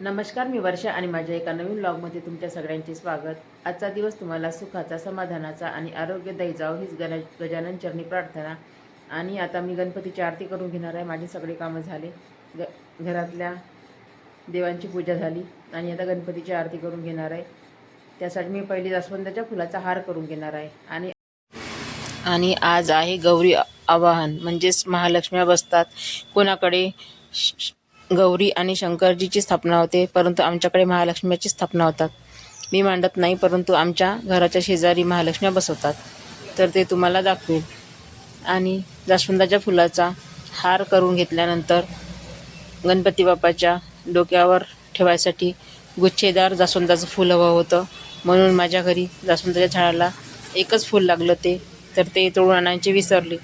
नमस्कार मी वर्षा आणि माझ्या एका नवीन ब्लॉगमध्ये तुमच्या सगळ्यांचे स्वागत. आजचा दिवस तुम्हाला सुखाचा समाधानाचा आणि आरोग्यदायी जावो हीच गण गजानन चरणी प्रार्थना. आणि आता मी गणपतीची आरती करून घेणार आहे. माझे सगळे कामं झाले. ग घरातल्या देवांची पूजा झाली. आणि आता गणपतीची आरती करून घेणार आहे. त्यासाठी मी पहिली जास्वंदाच्या फुलाचा हार करून घेणार आहे. आणि आणि आज आहे गौरी आवाहन. म्हणजेच महालक्ष्म्या बसतात. कोणाकडे श- गौरी आणि शंकरजीची स्थापना होते परंतु आमच्याकडे महालक्ष्म्याची स्थापना होतात. मी मांडत नाही परंतु आमच्या घराच्या शेजारी महालक्ष्म्या बसवतात. तर ते तुम्हाला दाखवेल. आणि जास्वंदाच्या फुलाचा हार करून घेतल्यानंतर गणपती बाप्पाच्या डोक्यावर ठेवायसाठी गुच्छेदार जास्वंदाचं फूल हवं होतं. म्हणून माझ्या घरी जास्वंदाच्या झाडाला एकच फूल लागलं ते. तर ते तोडून आणायचे विसरले.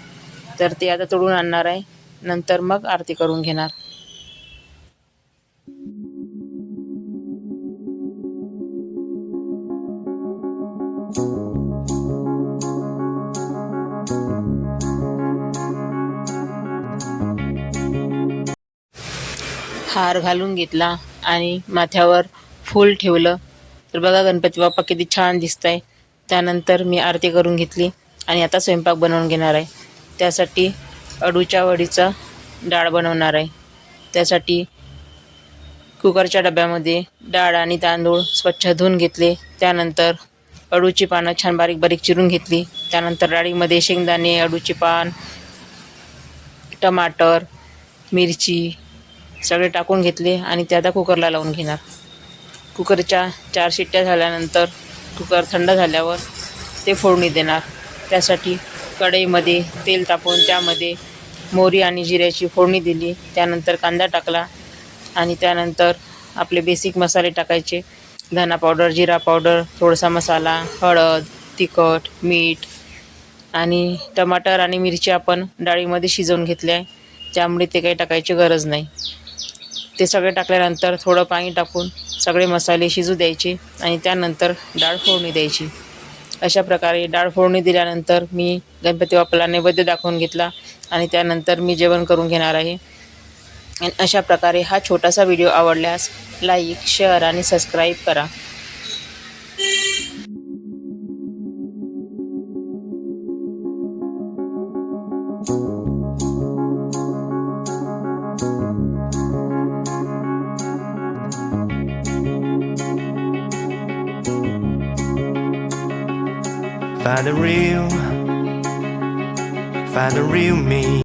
तर ते आता तोडून आणणार आहे. नंतर मग आरती करून घेणार. हार घालून घेतला आणि माथ्यावर फूल ठेवलं. तर बघा गणपती बाप्पा किती छान दिसत आहे त्यानंतर मी आरती करून घेतली आणि आता स्वयंपाक बनवून घेणार आहे. त्यासाठी अडूच्या वडीचा डाळ बनवणार आहे. त्यासाठी कुकरच्या डब्यामध्ये डाळ आणि तांदूळ स्वच्छ धुवून घेतले. त्यानंतर अडूची पानं छान बारीक बारीक चिरून घेतली. त्यानंतर डाळीमध्ये शेंगदाणे अडूची पान टमाटर मिरची सगळे टाकून घेतले आणि ते आता कुकरला लावून घेणार. कुकरच्या चार शिट्ट्या झाल्यानंतर कुकर थंड झाल्यावर ते फोडणी देणार. त्यासाठी कढईमध्ये तेल तापवून त्यामध्ये मोहरी आणि जिऱ्याची फोडणी दिली. त्यानंतर कांदा टाकला आणि त्यानंतर आपले बेसिक मसाले टाकायचे. धना पावडर जिरा पावडर थोडासा मसाला हळद तिखट मीठ आणि टमाटर आणि मिरची आपण डाळीमध्ये शिजवून घेतले आहे. त्यामुळे ते काही टाकायची गरज नाही. ते सगळे टाकल्यानंतर थोडं पाणी टाकून सगळे मसाले शिजू द्यायचे आणि त्यानंतर डाळ फोडणी द्यायची. अशा प्रकारे डाळ फोडणी दिल्यानंतर मी गणपती बाप्पाला नैवेद्य दाखवून घेतला आणि त्यानंतर मी जेवण करून घेणार आहे. आणि अशा प्रकारे हा छोटासा व्हिडिओ आवडल्यास लाईक शेअर आणि सबस्क्राईब करा Find the real, find the real me.